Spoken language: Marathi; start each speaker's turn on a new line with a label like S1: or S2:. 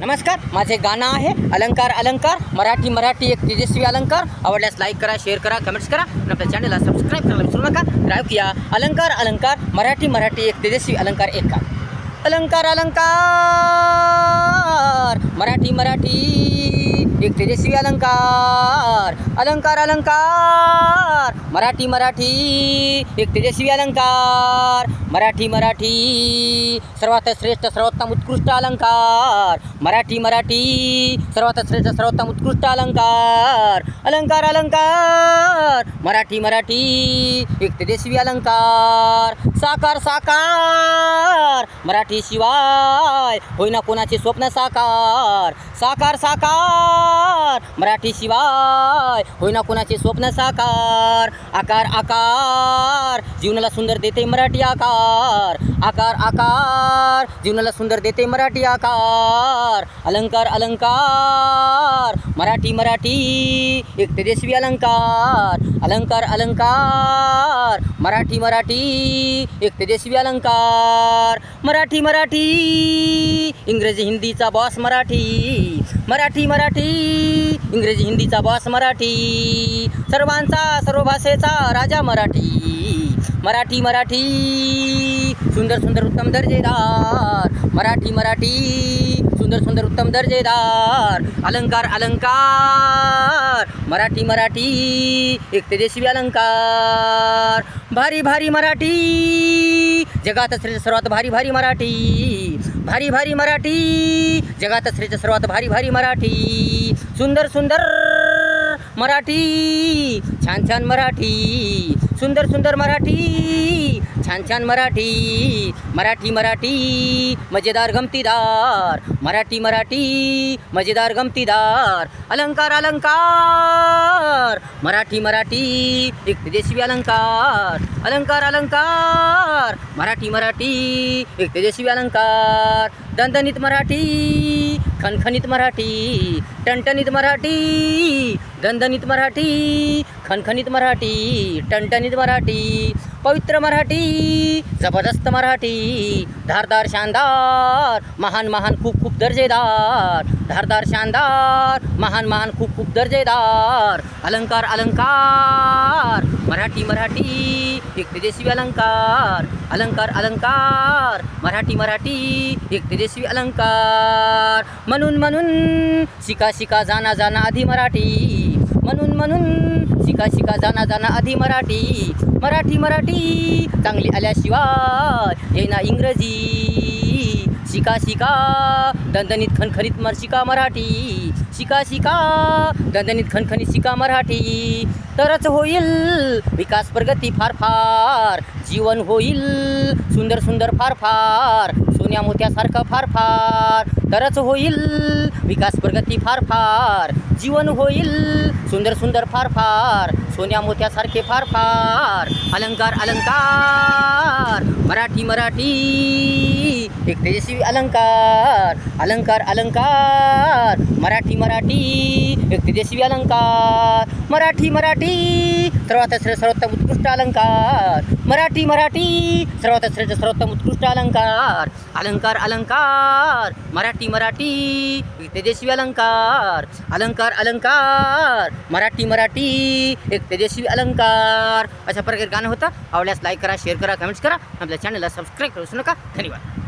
S1: नमस्कार माझे गाणं आहे अलंकार अलंकार मराठी मराठी एक तेजस्वी अलंकार. आवडल्यास लाईक करा शेअर करा कमेंट्स करा आणि आपल्या चॅनलला सबस्क्राईब करायला विसरू नका. ड्राईव्ह किया अलंकार अलंकार मराठी मराठी एक तेजस्वी अलंकार एक का? अलंकार अलंकार मराठी मराठी. एक तेजस्वी अलंकार अलंकार अलंकार. मराठी मराठी एक तेजस्वी अलंकार. मराठी मराठी सर्वात श्रेष्ठ सर्वोत्तम उत्कृष्ट अलंकार. मराठी मराठी सर्वात श्रेष्ठ सर्वोत्तम उत्कृष्ट अलंकार. अलंकार अलंकार. मराठी मराठी एक तेजस्वी अलंकार. साकार साकार. मराठी शिवाय होईना कोणाचे स्वप्न साकार. साकार साकार. मराठी शिवाय होईना कोणाचे स्वप्न साकार. आकार आकार जीवनाला सुंदर देते मराठी आकार. आकार आकार जीवनाला सुंदर देते मराठी आकार. अलंकार अलंकार मराठी मराठी एक तेजस्वी अलंकार. अलंकार अलंकार मराठी मराठी एक तेजस्वी अलंकार. मराठी मराठी इंग्रजी हिंदीचा बॉस मराठी. मराठी मराठी. इंग्रजी हिंदीचा बॉस मराठी. सर्वांचा सर्व भाषेचा राजा मराठी. मराठी मराठी. सुंदर सुंदर उत्तम दर्जेदार. मराठी मराठी. सुंदर सुंदर उत्तम दर्जेदार. अलंकार अलंकार. मराठी मराठी. एक तेजस्वी अलंकार. भारी भारी मराठी. जगात श्रेष्ठ सर्वात भारी भारी मराठी. भारी भारी मराठी. जगात श्रेष्ठ सर्वात भारी भारी मराठी. सुंदर सुंदर मराठी छान छान मराठी सुंदर सुंदर मराठी छान छान मराठी मराठी मराठी मजेदार गमतीदार मराठी मराठी मजेदार गमतीदार अलंकार अलंकार मराठी मराठी एक तेजस्वी अलंकार अलंकार अलंकार मराठी मराठी एक तेजस्वी अलंकार दणदणीत मराठी खणखणीत मराठी टणटणीत मराठी दणदणीत मराठी खणखणीत मराठी टणटणीत मराठी पवित्र मराठी जबरदस्त मराठी धारदार शानदार महान महान खूप खूप दर्जेदार धारदार शानदार महान महान खूप खूप दर्जेदार अलंकार अलंकार मराठी मराठी एक तेजस्वी अलंकार अलंकार अलंकार मराठी मराठी एक तेजस्वी अलंकार म्हणून म्हणून शिका शिका जाना जाना आधी मराठी. म्हणून म्हणून शिका शिका जाना जाना आधी मराठी मराठी मराठी. चांगली आल्याशिवाय ना इंग्रजी. शिका शिका दणदणीत खणखणीत मर शिका मराठी. शिका शिका दणदणीत खणखणीत शिका मराठी. तरच होईल विकास प्रगती फार फार जीवन होईल सुंदर सुंदर फार फार सोन्या मोत्यासारखं फार फार. तरच होईल विकास प्रगती फार फार जीवन होईल. सुंदर सुंदर फार फार. सोन्या मोत्यासारखे फार फार. अलंकार अलंकार. मराठी मराठी. एक तेजस्वी अलंकार. अलंकार अलंकार. मराठी मराठी. एक तेजस्वी अलंकार. मराठी मराठी. सर्वात श्रेष्ठ सर्वोत्तम उत्कृष्ट अलंकार. मराठी मराठी. सर्वात श्रेष्ठ सर्वोत्तम उत्कृष्ट अलंकार. अलंकार अलंकार. मराठी मराठी. एक तेजस्वी अलंकार. अलंकार अलंकार मराठी मराठी. एक तेजस्वी अलंकार. अशा प्रकारे गाणं होतं. आवडल्यास लाईक करा शेअर करा कमेंट्स करा. आपल्या चॅनलला सबस्क्राईब करू नका. धन्यवाद.